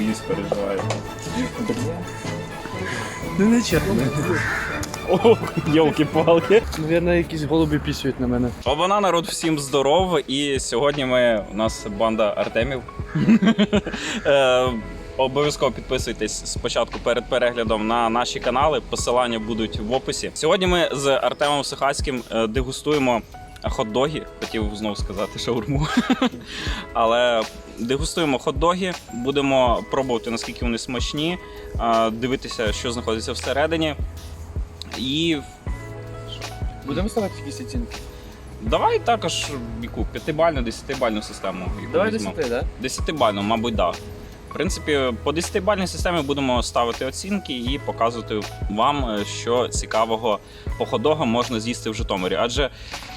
боюсь, переживаю. Ну не чесно. Ох, йолки-палки. Навірно, якісь голуби пісюють на мене. Обана народ всім здоров. І сьогодні ми у нас банда Артемів. Е, Обов'язково підписуйтесь спочатку перед переглядом на наші канали. Посилання будуть в описі. Сьогодні ми з Артемом Сихацьким е, дегустуємо хот-доги. Хотів знову сказати шаурму. Але дегустуємо хот-доги, будемо пробувати наскільки вони смачні, дивитися, що знаходиться всередині. І Будемо ставити якісь оцінки? Давай також яку п'ятибальну, десятибальну систему. Давай візьмемо. 10, так? Десятибальну, мабуть, так. Да. В принципі, по десятибальній системі будемо ставити оцінки і показувати вам, е, що цікавого по ходогам можна з'їсти в Житомирі. Адже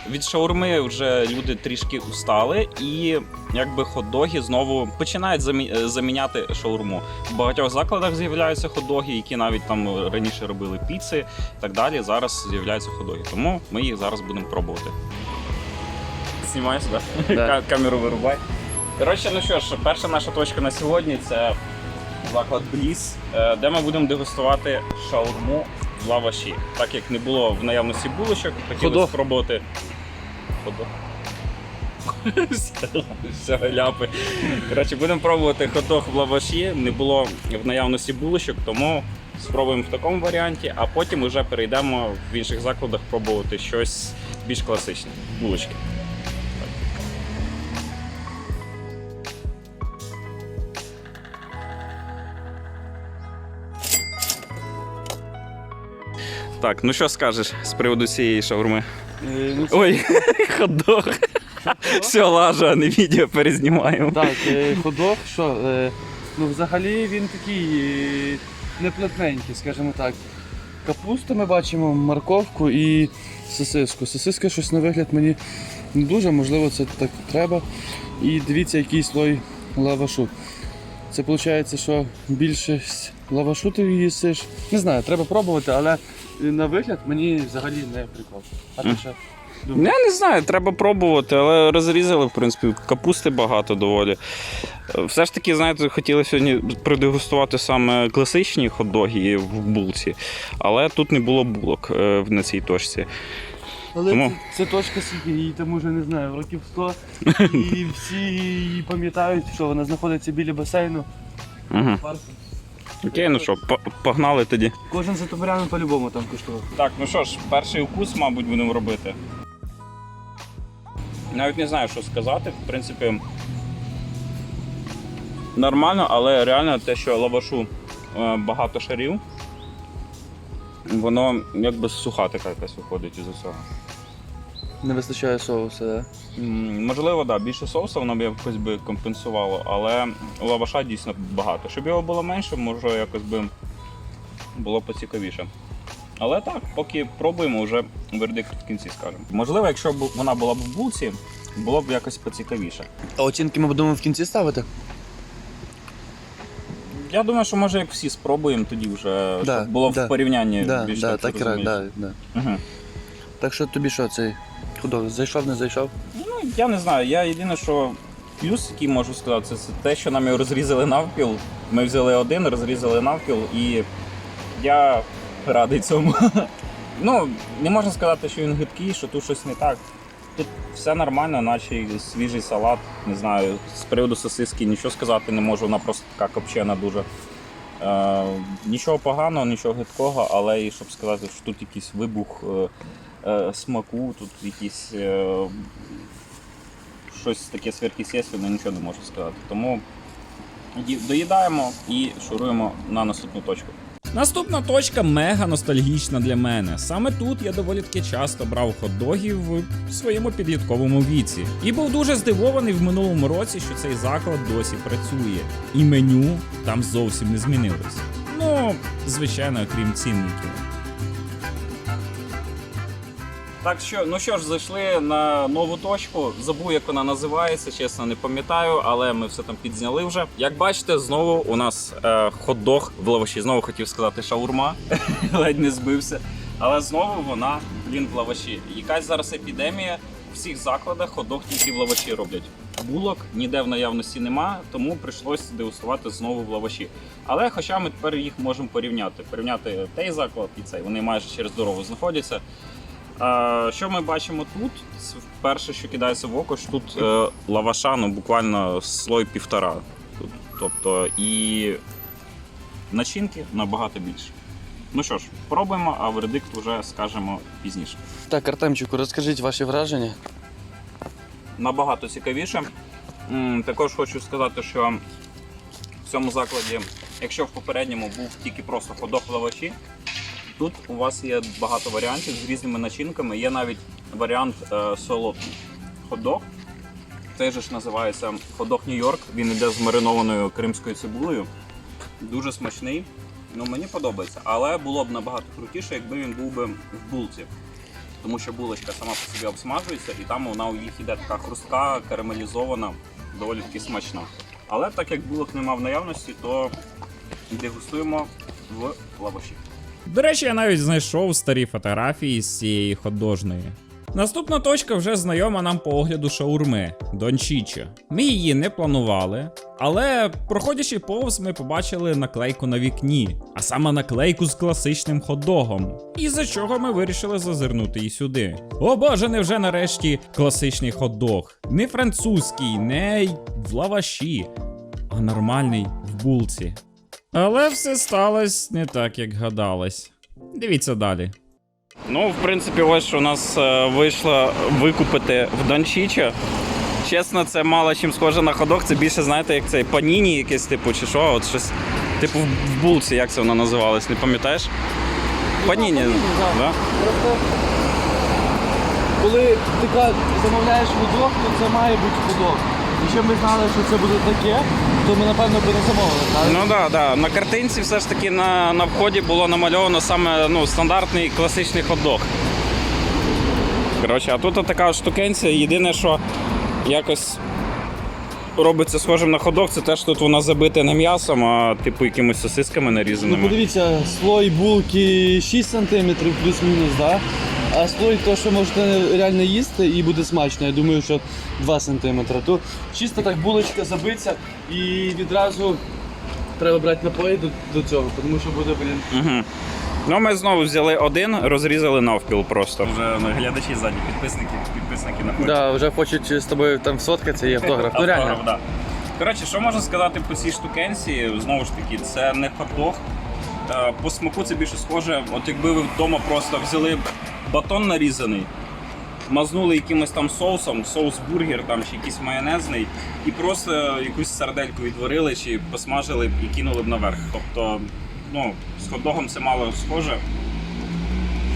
від шаурми вже люди трішки устали, і якби хот-доги знову починають замі- е, заміняти шаурму. В багатьох закладах з'являються хот-доги, які навіть там раніше робили піци і так далі. Зараз з'являються хот-доги. Тому ми їх зараз будемо пробувати. Знімаєш, так? Да. Ка- Камеру вирубай. Коротше, ну що ж, перша наша точка на сьогодні це заклад Бліс, е, де ми будемо дегустувати шаурму в лаваші. Так як не було в наявності булочок, хотіли спробувати. Ходох. Все- Все ляпи. Коротше, будемо пробувати ходох в лаваші. Не було в наявності булочок, тому спробуємо в такому варіанті, а потім вже перейдемо в інших закладах пробувати щось більш класичне. Булочки. Так, ну що скажеш з приводу цієї шаурми? Е, ну, Ой, ходох. Все, лажа, а не відео перезнімаємо. Так, е, ходок, що? Е, ну взагалі він такий е, неплотненький, скажімо так. Капусту ми бачимо, морковку і сосиску. Сосиска щось на вигляд мені не дуже, можливо, це так треба. І дивіться, який слой лавашу. Це виходить, що більшість лавашу ти їсиш. Не знаю, треба пробувати, але на вигляд мені взагалі не прикол. А ти Мгм. що? Я не знаю, треба пробувати, але розрізали, в принципі, капусти багато доволі. Все ж таки, знаєте, хотіли сьогодні продегустувати саме класичні хот-доги в булці, але тут не було булок е, на цій точці. Але Тому- це, це точка скільки, її там уже не знаю, років 100. І всі її пам'ятають, що вона знаходиться біля басейну. Угу. Парку. Окей, ну що, по- погнали тоді. Кожен затопорян по-любому там куштував. Так, ну що ж, перший укус, мабуть, будемо робити. Навіть не знаю, що сказати. В принципі, нормально, але реально те, що лавашу е, багато шарів, воно якби суха така якась виходить із усього. Не вистачає соусу, так? М, Можливо, да, більше соусу воно б якось би компенсувало, але лаваша дійсно багато. Щоб його було менше, може якось би було поцікавіше. Але так, поки пробуємо, вже вердикт в кінці скажемо. Можливо, якщо б вона була б в булці, було б якось поцікавіше. А оцінки ми будемо в кінці ставити? Я думаю, що може як всі спробуємо, тоді вже Да, щоб було да. в порівнянні Да, більш да, так, так, і зрозуміти. да, да. Мгм. Так що тобі що цей худок? Зайшов, не зайшов? Ну, я не знаю. Я єдине, що плюс, який можу сказати, це, те, що нам його розрізали навпіл. Ми взяли один, розрізали навпіл, і я радий цьому. ну, не можна сказати, що він гидкий, що тут щось не так. Тут все нормально, наче свіжий салат. Не знаю, з приводу сосиски нічого сказати не можу, вона просто така копчена дуже. Е, нічого поганого, нічого гидкого, але і щоб сказати, що тут якийсь вибух е, смаку, тут якісь е, щось таке сверхъестественне, нічого не можу сказати. Тому доїдаємо і шуруємо на наступну точку. Наступна точка мега ностальгічна для мене. Саме тут я доволі таки часто брав хот-догів в своєму підлітковому віці. І був дуже здивований в минулому році, що цей заклад досі працює. І меню там зовсім не змінилось. Ну, звичайно, окрім цінників. Так що, ну що ж, зайшли на нову точку. Забув, як вона називається, чесно, не пам'ятаю, але ми все там підзняли вже. Як бачите, знову у нас е, хот-дог в лаваші. Знову хотів сказати шаурма, ледь не збився. Але знову вона, блін, в лаваші. Якась зараз епідемія в всіх закладах хот-дог тільки в лаваші роблять. булок ніде в наявності нема, тому прийшлось дегустувати знову в лаваші. Але хоча ми тепер їх можемо порівняти. Порівняти той заклад і цей. Вони майже через дорогу знаходяться. Що ми бачимо тут? Перше, що кидається в око, що тут е, лаваша, ну буквально слой півтора. Тут, тобто і начинки набагато більше. Ну що ж, пробуємо, а вердикт вже скажемо пізніше. Так, Артемчику, розкажіть ваші враження. набагато цікавіше. Також хочу сказати, що в цьому закладі, якщо в попередньому був тільки просто ходок лаваші, тут у вас є багато варіантів з різними начинками. Є навіть варіант е, солодкий ходок. Цей же ж називається ходок Нью-Йорк. Він йде з маринованою кримською цибулею. Дуже смачний. Ну, мені подобається, але було б набагато крутіше, якби він був би в булці тому що булочка сама по собі обсмажується, і там вона у їх іде така хрустка, карамелізована, доволі таки смачна. Але так як булок нема в наявності, то дегустуємо в лаваші. До речі, я навіть знайшов старі фотографії з цієї ходожної. Наступна точка вже знайома нам по огляду шаурми Дончічо. Ми її не планували, але проходячи повз, ми побачили наклейку на вікні, а саме наклейку з класичним хот-догом. І за чого ми вирішили зазирнути і сюди. О боже, невже нарешті класичний хот-дог? Не французький, не в лаваші, а нормальний в булці. Але все сталося не так, як гадалось. Дивіться далі. Ну, в принципі, ось що у нас е, вийшло викупити в Дончічо. Чесно, це мало чим схоже на ходок. Це більше, знаєте, як цей паніні якесь, типу, чи що, от щось. Типу в булці, як це воно називалось, не пам'ятаєш? Паніні. паніні, да. Да? Просто коли ти замовляєш худок, то це має бути худок. Якщо ми знали, що це буде таке, то ми напевно би не замовили. так? Ну так, да, да. на картинці все ж таки на, на вході було намальовано саме ну, стандартний класичний хот-дог. Коротше, а тут така от штукенція. Єдине, що якось робиться схожим на хот-дог, це те, що тут вона забита не м'ясом, а типу якимось сосисками Ну нарізаними. подивіться, слой булки 6 см плюс-мінус, да? А слой то, що можете реально їсти і буде смачно, я думаю, що 2 см. Тут чисто так булочка забиться і відразу треба брати напої до, до цього, тому що буде, блін. Угу. Ну, ми знову взяли один, розрізали навпіл просто. Вже глядачі ззаді, підписники, підписники на Да, вже хочуть з тобою там сфоткатися і автограф. Ну реально. да. Коротше, що можна сказати по цій штукенці? Знову ж таки, це не хот-дог. Е, По смаку це більше схоже, от якби ви вдома просто взяли батон нарізаний, мазнули якимось там соусом, соус бургер там чи якийсь майонезний, і просто якусь сардельку відварили чи посмажили і кинули б наверх. Тобто, ну, з хот-догом це мало схоже.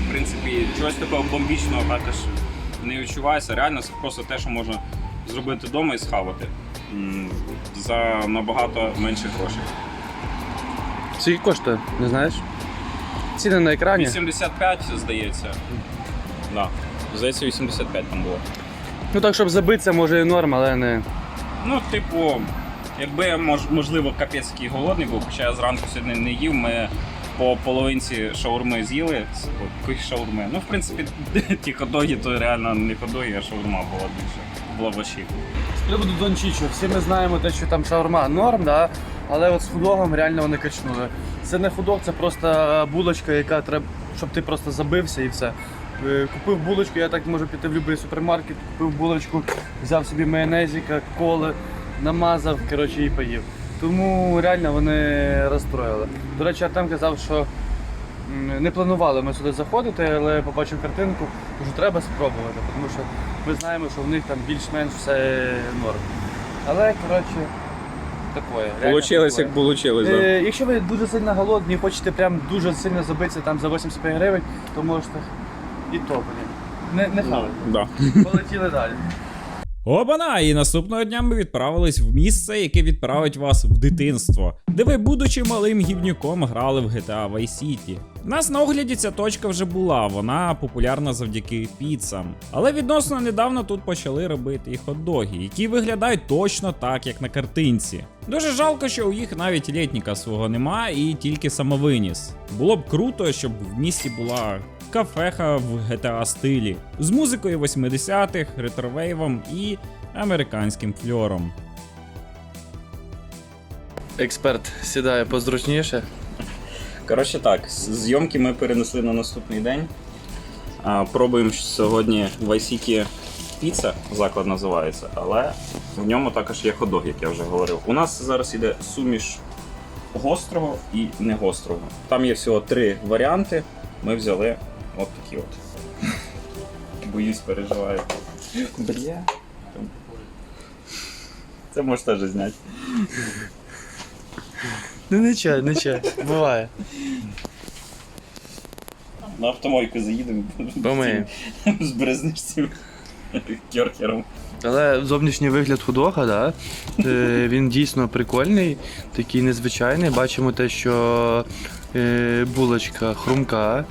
В принципі, чогось такого бомбічного також не відчувається. Реально, це просто те, що можна зробити вдома і схавати за набагато менше грошей. Скільки коштує, не знаєш? Ціни на екрані. 85, здається. Да. Здається, 85 там було. Ну так, щоб забитися, може і норм, але не. Ну, типу, якби я мож, можливо капець який голодний був, хоча я зранку сьогодні не їв, ми по половинці шаурми з'їли. Якої шаурми. Ну, в принципі, ті ходоги, то реально не ходоги, а шаурма була більше в лаваші. З приводу Дончичо, всі ми знаємо те, що там шаурма норм, да? Але от з худогом реально вони качнули. Це не худог, це просто булочка, яка треба, щоб ти просто забився і все. Е, Купив булочку, я так можу піти в будь-який супермаркет, купив булочку, взяв собі майонезика, коли, намазав, коротше, і поїв. Тому реально вони розстроїли. До речі, Артем казав, що не планували ми сюди заходити, але побачив картинку, кажу, треба спробувати, тому що ми знаємо, що в них там більш-менш все норм. Але, коротше, такое. реально Получилось, такое. як получилось. Да. Е, якщо ви дуже сильно голодні, і хочете прям дуже сильно забитися там за 85 гривень, то можете і то, блін. Не, не хавати. Да. Полетіли далі. Обана! І наступного дня ми відправились в місце, яке відправить вас в дитинство, де ви, будучи малим гівнюком, грали в GTA Vice City. У нас на огляді ця точка вже була, вона популярна завдяки піцам. Але відносно недавно тут почали робити і хот-доги, які виглядають точно так, як на картинці. Дуже жалко, що у їх навіть літніка свого нема і тільки самовиніс. Було б круто, щоб в місті була кафеха в GTA стилі з музикою 80-х, ретровейвом і американським фльором. Експерт сідає позручніше. Коротше так, зйомки ми перенесли на наступний день. А, Пробуємо сьогодні Вайсікі піца, заклад називається, але в ньому також є ходок, як я вже говорив. У нас зараз іде суміш гострого і не гострого. Там є всього три варіанти. Ми взяли от такі от. Боюсь, переживаю. Бля. Це можеш теж зняти. Ну нічого, нічого, буває. На автомойку заїдемо. Зберезнеш цим кьоркером. Але зовнішній вигляд худога, да, е, він дійсно прикольний, такий незвичайний. Бачимо те, що е, булочка хрумка,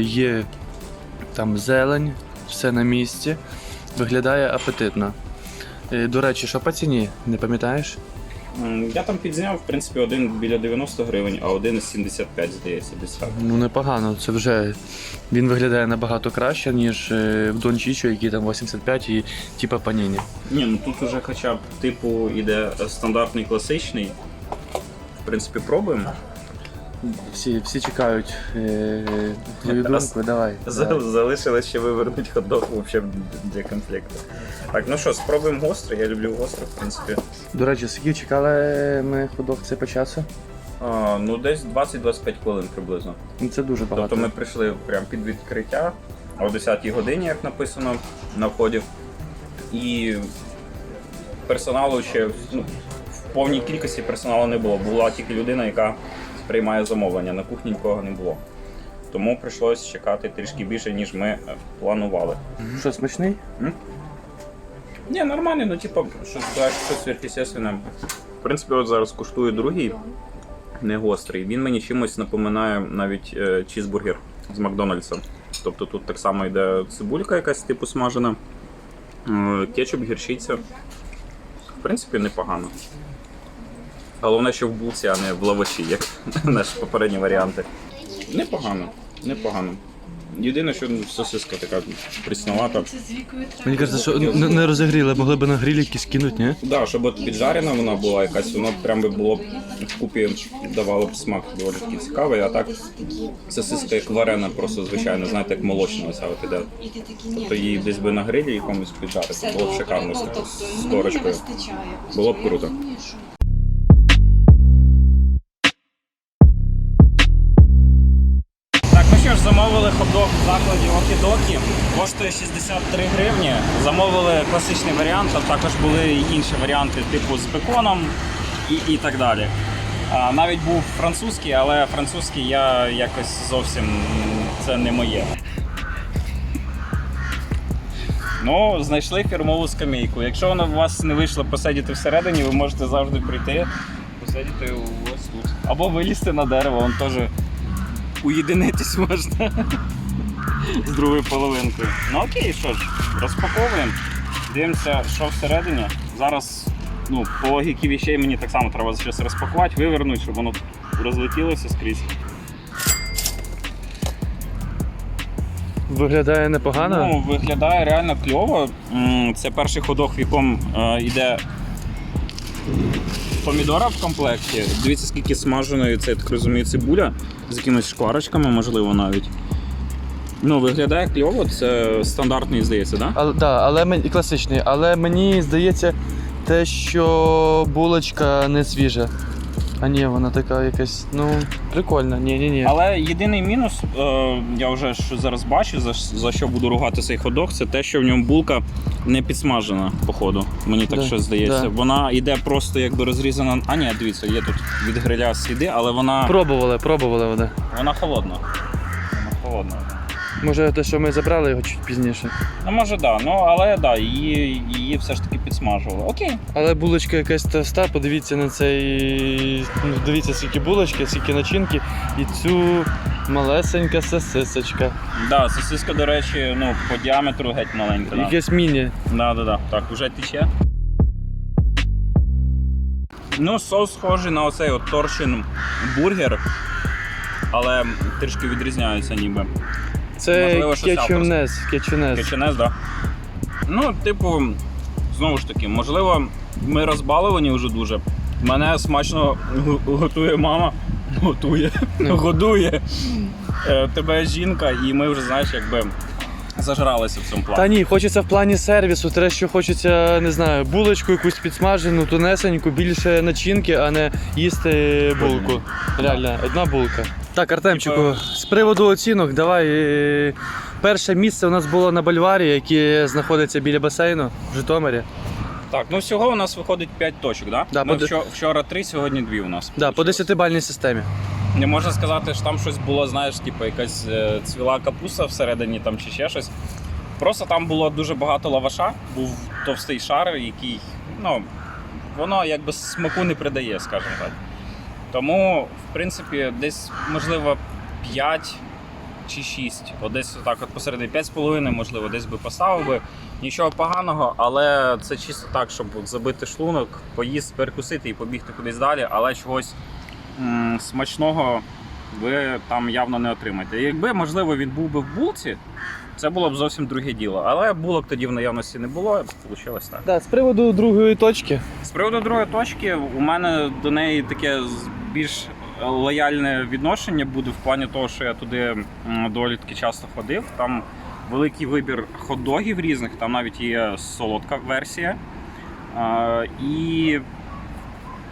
є там зелень, все на місці. Виглядає апетитно. Е, До речі, що по ціні, не пам'ятаєш? Я там підзняв, в принципі, один біля 90 гривень, а один 75, здається, десь так. Ну непогано, це вже він виглядає набагато краще, ніж е, в Дон Чічо, який там 85 і типа паніні. Ні, ну тут уже хоча б типу іде стандартний класичний. В принципі, пробуємо. Всі, всі чекають е, твою думку, давай. Давай. Залишилось ще вивернути хот-дог взагалі для конфлікту. Так, ну що, спробуємо гостро. Я люблю гостро, в принципі. До речі, скільки чекали ми ходок це по часу? А, ну, десь 20-25 хвилин приблизно. Ну, Це дуже багато. Тобто ми прийшли прямо під відкриття о 10-й годині, як написано на вході. І персоналу ще ну, в повній кількості персоналу не було. Була тільки людина, яка приймає замовлення. На кухні нікого не було. Тому прийшлось чекати трішки більше, ніж ми е, планували. Що, смачний? Ні, нормально, ну типу, щось так, щось сверхъестественне. В принципі, от зараз куштую другий, не гострий. Він мені чимось напоминає навіть е, чізбургер з Макдональдса. Тобто тут так само йде цибулька якась типу смажена, е, кетчуп, гірчиця. В принципі, непогано. Головне, що в булці, а не в лаваші, як наші попередні варіанти. Непогано, непогано. Єдине, що ну, сосиска така прісновата. Мені кажеться, що не, не розігріли, могли б на грилі якісь кинуть, ні? Да, щоб от піджарена вона була якась, воно прям би було б вкупі давало б смак доволі такий цікавий, а так сосиска як варена, просто звичайно, знаєте, як молочна оця от іде. Тобто її десь би на грилі якомусь піджарити, було б шикарно з корочкою. Було б круто. Що хот-дог в закладі Окі-Докі. Коштує 63 гривні. Замовили класичний варіант, а також були інші варіанти, типу з беконом і, і так далі. А, навіть був французький, але французький я якось зовсім це не моє. Ну, знайшли фірмову скамейку. Якщо вона у вас не вийшло посидіти всередині, ви можете завжди прийти, посидіти ось тут. Або вилізти на дерево, вон теж уєдинитись можна з другою половинкою. Ну окей, що ж, розпаковуємо. Дивимося, що всередині. Зараз, ну, по логіки вещей мені так само треба щось розпакувати, вивернути, щоб воно розлетілося скрізь. Виглядає непогано. Ну, виглядає реально кльово. Це перший ходок, в якому е, йде помідора в комплекті. Дивіться, скільки смаженої, це, я так розумію, цибуля з якимись шкварочками, можливо, навіть. Ну, виглядає кльово, це стандартний, здається? Да? Але, да, але мені класичний. Але мені здається, те, що булочка не свіжа. А ні, вона така якась, ну, прикольна. Ні, ні, ні. Але єдиний мінус, е, я вже ж зараз бачу, за, за що буду ругати цей ходок, це те, що в ньому булка не підсмажена, походу. Мені так Да, щось здається. да. Вона йде просто якби розрізана. А ні, дивіться, є тут від гриля сліди, але вона, Пробували, пробували вони. вона холодна. Вона холодна. Може, те, що ми забрали його чуть пізніше. Ну, може, так, да. ну, але да, її, її все ж таки підсмажували. Окей. Але булочка якась тоста, подивіться на цей. Ну, дивіться, скільки булочки, скільки начинки. І цю малесенька сосисочка. Да, сосиска, до речі, ну, по діаметру геть маленька. Да. Якесь міні. Да, да, да. Так, вже тече. Ну, соус схожий на оцей от торчин бургер, але трішки відрізняється ніби. Це Можливо, щось кетчунес. Кетчунес. Кетченес, да? Ну, типу, знову ж таки, можливо, ми розбаловані вже дуже. Мене смачно го- готує мама. Готує, годує е, тебе жінка, і ми вже, знаєш, якби зажралися в цьому плані. Та ні, хочеться в плані сервісу, те, що хочеться, не знаю, булочку якусь підсмажену, тонесеньку, більше начинки, а не їсти булку. Реально, одна булка. Так, Артемчику, з приводу оцінок, давай. е, Перше місце у нас було на Бальварі, яке знаходиться біля басейну в Житомирі. Так, ну всього у нас виходить 5 точок, да? Да, Ми по вчора, вчора 3, сьогодні 2 у нас. Да, по получилось. 10-бальній системі. Не можна сказати, що там щось було, знаєш, типу якась е, цвіла капуста всередині там чи ще щось. Просто там було дуже багато лаваша, був товстий шар, який, ну, воно якби смаку не придає, скажімо так. Тому, в принципі, десь, можливо, 5 чи 6. От десь так от посередині 5,5, можливо, десь би поставив би. Нічого поганого, але це чисто так, щоб забити шлунок, поїсти, перекусити і побігти кудись далі, але чогось м, смачного ви там явно не отримаєте. Якби, можливо, він був би в булці, це було б зовсім друге діло. Але булок тоді в наявності не було, вийшло так. Да, з приводу другої точки. З приводу другої точки, у мене до неї таке більш лояльне відношення буде в плані того, що я туди таки часто ходив. Там великий вибір хот-догів різних, там навіть є солодка версія. А, і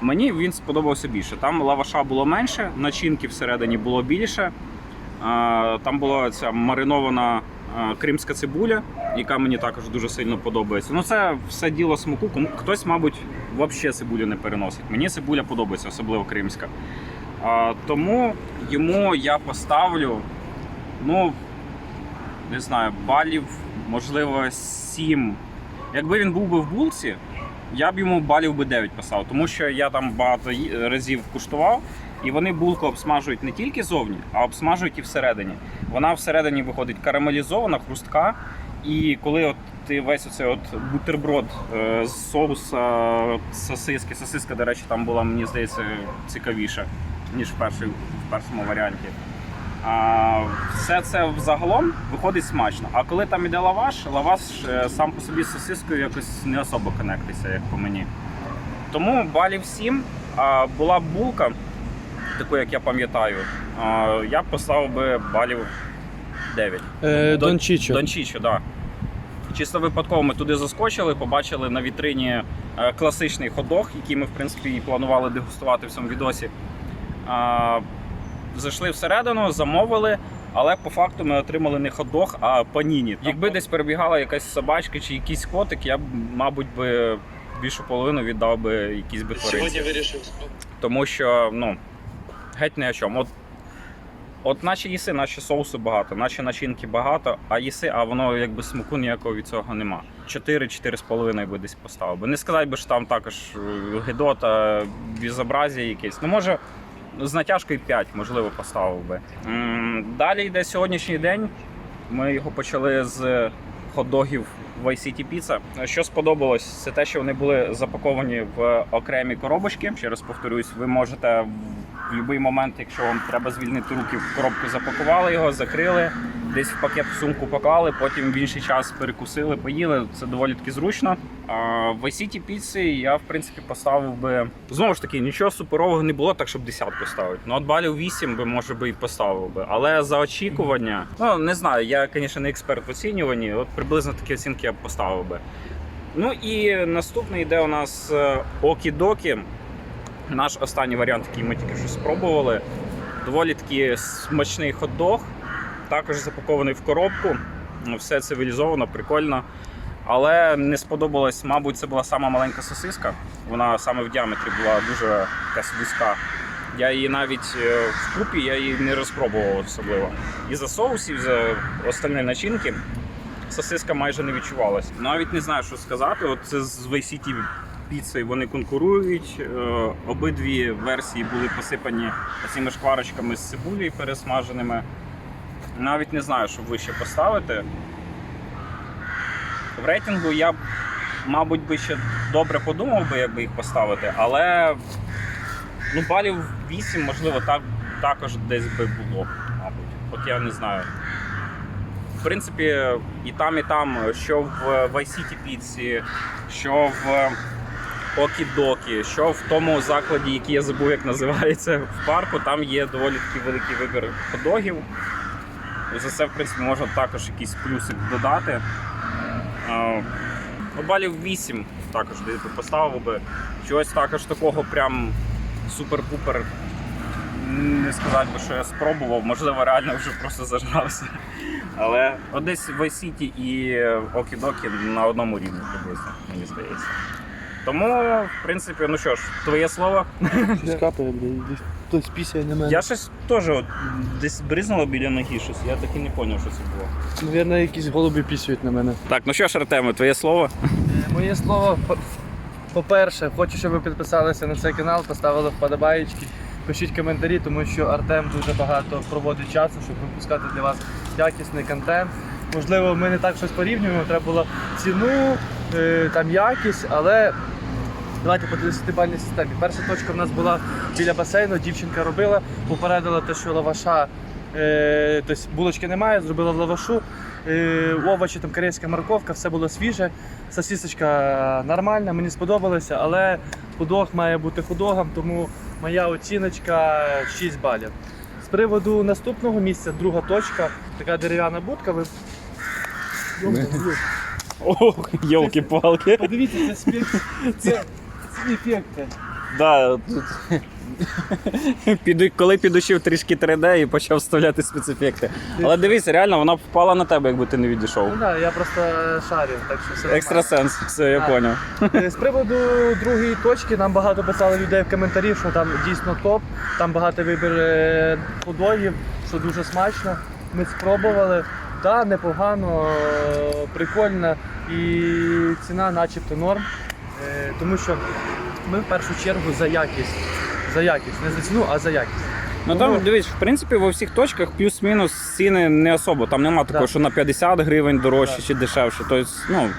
мені він сподобався більше. Там лаваша було менше, начинки всередині було більше. Там була ця маринована кримська цибуля, яка мені також дуже сильно подобається. Ну, це все діло смаку. Хтось, мабуть, взагалі цибулю не переносить. Мені цибуля подобається, особливо кримська. Тому йому я поставлю, ну, не знаю, балів, можливо, 7. Якби він був би в булці, я б йому балів би 9 поставив, тому що я там багато разів куштував, і вони булку обсмажують не тільки зовні, а обсмажують і всередині. Вона всередині виходить карамелізована, хрустка. І коли от ти весь оцей от бутерброд е, з соуса сосиски, сосиска, до речі, там була, мені здається, цікавіша, ніж в, першій, в першому варіанті. А, все це взагалом виходить смачно. А коли там іде лаваш, лаваш е, сам по собі з сосискою якось не особо конектиться, як по мені. Тому балів 7. А була булка, таку, як я пам'ятаю, а, я б поставив би балів 9. Е, Дон- Дончичо. Дончичо, так. Да. Чисто випадково ми туди заскочили, побачили на вітрині е, класичний хот-дог, який ми, в принципі, і планували дегустувати в цьому відосі. А, Зайшли всередину, замовили, але по факту ми отримали не хот-дог, а паніні. Якби десь перебігала якась собачка чи якийсь котик, я б, мабуть, би більшу половину віддав би якійсь би тваринці. вирішив. Тому що, ну, геть не о чому. От, от наче їси, наче соусу багато, наче начинки багато, а їси, а воно якби смаку ніякого від цього нема. 4-4,5 би десь поставив. би. Не сказати би, що там також е, гидота, безобразія якесь. Ну, може, з натяжкою 5, можливо, поставив би. Далі йде сьогоднішній день. Ми його почали з хот-догів в City Pizza. Що сподобалось, це те, що вони були запаковані в окремі коробочки. Ще раз повторюсь, ви можете в будь-який момент, якщо вам треба звільнити руки, в коробку запакували його, закрили, десь в пакет в сумку поклали, потім в інший час перекусили, поїли. Це доволі таки зручно. А в City Pizza я в принципі поставив би знову ж таки нічого суперового не було, так щоб десятку ставити. Ну от балів 8 би може би і поставив би. Але за очікування, ну не знаю, я, звісно, не експерт в оцінюванні. От приблизно такі оцінки я б поставив би. Ну і наступний йде у нас е, Окі-Докі. Наш останній варіант, який ми тільки що спробували. Доволі таки смачний хот-дог, також запакований в коробку. Все цивілізовано, прикольно. Але не сподобалось, мабуть, це була сама маленька сосиска. Вона саме в діаметрі була дуже якась вузька. Я її навіть е, в купі я її не розпробував особливо. І за соусів, за остальні начинки сосиска майже не відчувалась. Навіть не знаю, що сказати. От це з Вейсіті піцею вони конкурують. Е, Обидві версії були посипані цими шкварочками з цибулею пересмаженими. Навіть не знаю, що вище поставити. В рейтингу я мабуть, би ще добре подумав би, як би їх поставити, але ну, балів 8, можливо, так, також десь би було, мабуть. От я не знаю. в принципі, і там, і там, що в Vice City Pizza, що в Окі-Докі, що в тому закладі, який я забув, як називається, в парку, там є доволі такий великий вибір ходогів. За це, в принципі, можна також якийсь плюсик додати. Ну, балів 8 також поставив би. Чогось також такого прям супер-пупер. Не сказати би, що я спробував, можливо, реально вже просто зажрався. Але от десь Vice City і Окі-Докі на одному рівні приблизно, мені здається. Тому, в принципі, ну що ж, твоє слово. Щось капає, блін, десь хтось пісяє на мене. Я щось теж от, десь бризнуло біля ноги щось, я так і не зрозумів, що це було. Навірно, якісь голуби пісюють на мене. Так, ну що ж, Артеме, твоє слово? Е, Моє слово, по- по-перше, хочу, щоб ви підписалися на цей канал, поставили вподобаєчки, пишіть коментарі, тому що Артем дуже багато проводить часу, щоб випускати для вас якісний контент. Можливо, ми не так щось порівнюємо, треба було ціну, е, там якість, але давайте по 10-бальній системі. Перша точка в нас була біля басейну, дівчинка робила, попередила те, що лаваша, е, тобто булочки немає, зробила в лавашу. Е, овочі, там корейська морковка, все було свіже. Сосісочка нормальна, мені сподобалося, але худог має бути худогом, тому моя оціночка 6 балів. З приводу наступного місця, друга точка, така дерев'яна будка. Ви... Ох, йолки-палки. Подивіться, це спів... це, це ефекти. Да, тут... Піду, коли підучив трішки 3D і почав вставляти спецефекти. Але дивися, реально, вона б впала на тебе, якби ти не відійшов. Ну так, я просто шарю, так що все. Екстрасенс, все, я поняв. Е, З приводу другої точки нам багато писали людей в коментарі, що там дійсно топ, там багато вибір е, що дуже смачно. Ми спробували. Та непогано, е, прикольно і ціна начебто норм. Е, Тому що ми в першу чергу за якість. За якість, не за ціну, а за якість. Ну там дивись, в принципі, во всіх точках плюс-мінус ціни не особо. Там нема такого, Да. що на 50 гривень дорожче чи дешевше. Тобто, ну,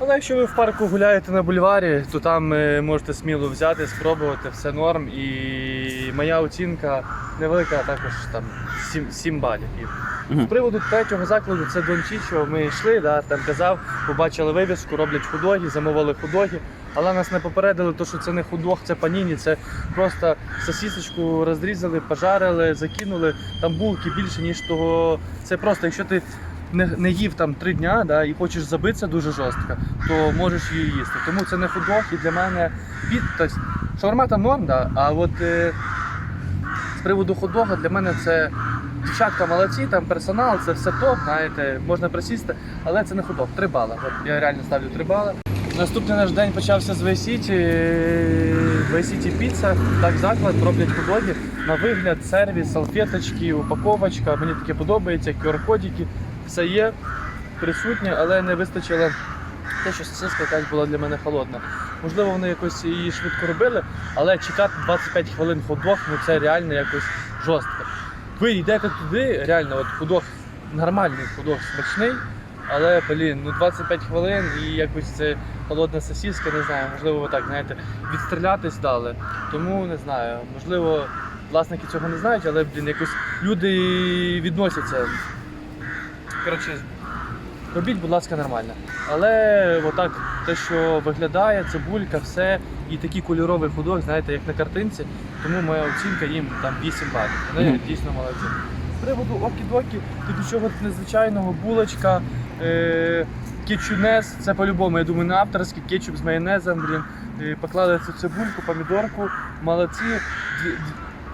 Але якщо ви в парку гуляєте на бульварі, то там е, можете сміло взяти, спробувати, все норм. І моя оцінка невелика, а також там 7, 7 балів. І. З приводу третього закладу це Дон Чічо. Ми йшли, да, там казав, побачили вивіску, роблять худоги, замовили худоги. Але нас не попередили, то, що це не худог, це паніні, це просто сосісочку розрізали, пожарили, закинули. Там булки більше, ніж того. Це просто, якщо ти не, не їв там три дня да, і хочеш забитися дуже жорстко, то можеш її їсти. Тому це не худог і для мене під. Шаурма там норм, да, а от е, з приводу худога для мене це дівчатка молодці, там персонал, це все топ, знаєте, можна присісти, але це не худог. Три бали. От я реально ставлю три бали. Наступний наш день почався з Вейсіті. Вейсіті піца, так заклад, роблять худоги. На вигляд, сервіс, салфеточки, упаковочка. Мені таке подобається, QR-кодики. Все є присутнє, але не вистачило те, що сосиска якась була для мене холодна. Можливо, вони якось її швидко робили, але чекати 25 хвилин ходох, ну це реально якось жорстко. Ви йдете туди, реально, от худох, нормальний худох смачний, але блін, ну 25 хвилин і якось це холодна сосіска, не знаю, можливо, ви так знаєте, відстрілятись дали. Тому не знаю, можливо, власники цього не знають, але блін, якось люди відносяться. Коротше, робіть, будь ласка, нормально. Але отак, те, що виглядає, цибулька, все, і такий кольоровий худок, знаєте, як на картинці, тому моя оцінка їм там 8 балів. Вони Мгм. дійсно молодці. З приводу окі-докі, тут нічого незвичайного, булочка, е- кетчунес, це по-любому, я думаю, не авторський кетчуп з майонезом, блін. Е, Поклали цю цибульку, помідорку, молодці,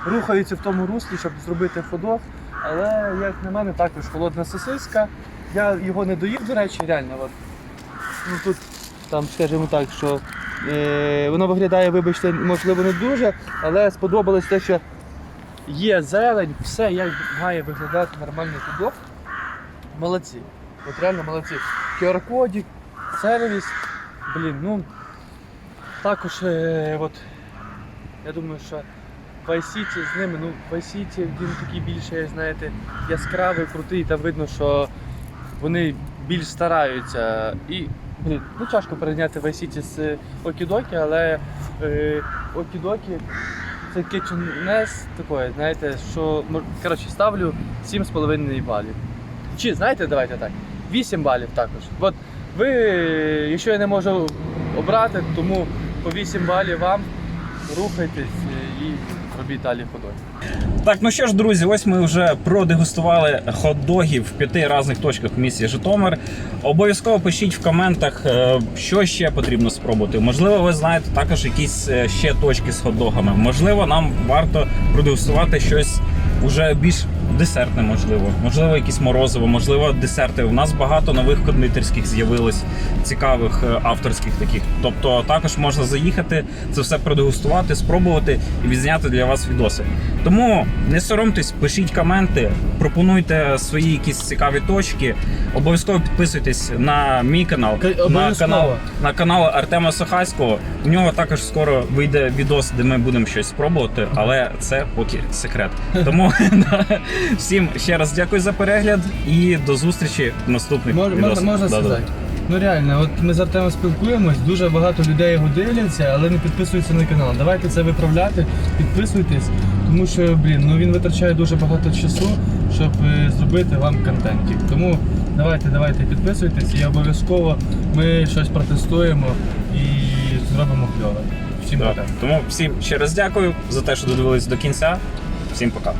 рухаються в тому руслі, щоб зробити ходок. Але, як на мене, також холодна сосиска. Я його не доїв, до речі, реально. От. Ну тут, там, скажімо так, що е, воно виглядає, вибачте, можливо, не дуже, але сподобалось те, що є зелень, все як має виглядати нормальний худок. Молодці. От реально молодці. QR-кодик, сервіс. Блін, ну також е, от, я думаю, що Vice з ними, ну Vice він такий більше, знаєте, яскравий, крутий, там видно, що вони більш стараються. І, блін, ну тяжко порівняти Vice з Окідокі, але е, Окідокі це кетчунес такое, знаєте, що коротше, ставлю 7,5 балів. Чи знаєте, давайте так. 8 балів також. От ви, якщо я не можу обрати, тому по 8 балів вам рухайтесь е, і робіть Ходой. Так, ну що ж, друзі, ось ми вже продегустували хот-догів в п'яти різних точках місії Житомир. Обов'язково пишіть в коментах, е, що ще потрібно спробувати. Можливо, ви знаєте також якісь е, ще точки з хот-догами. Можливо, нам варто продегустувати щось уже більш десертне, можливо. Можливо, якісь морозиво, можливо, десерти. У нас багато нових кондитерських з'явилось цікавих е, авторських таких. Тобто також можна заїхати, це все продегустувати, спробувати і відзняти для вас відоси. Тому не соромтесь, пишіть коменти, пропонуйте свої якісь цікаві точки. Обов'язково підписуйтесь на мій канал, Ка- на канал, на канал Артема Сохацького. У нього також скоро вийде відос, де ми будемо щось спробувати, але це поки секрет. Тому всім ще раз дякую за перегляд і до зустрічі в наступних Мож, можна, можна Да-да-да. сказати. Ну реально, от ми з Артемом спілкуємось, дуже багато людей його дивляться, але не підписуються на канал. Давайте це виправляти, підписуйтесь, тому що, блін, ну він витрачає дуже багато часу, щоб е, зробити вам контентик. Тому давайте, давайте підписуйтесь і обов'язково ми щось протестуємо і зробимо кльове. Всім Да. пока. Тому всім ще раз дякую за те, що додивились до кінця. Всім пока.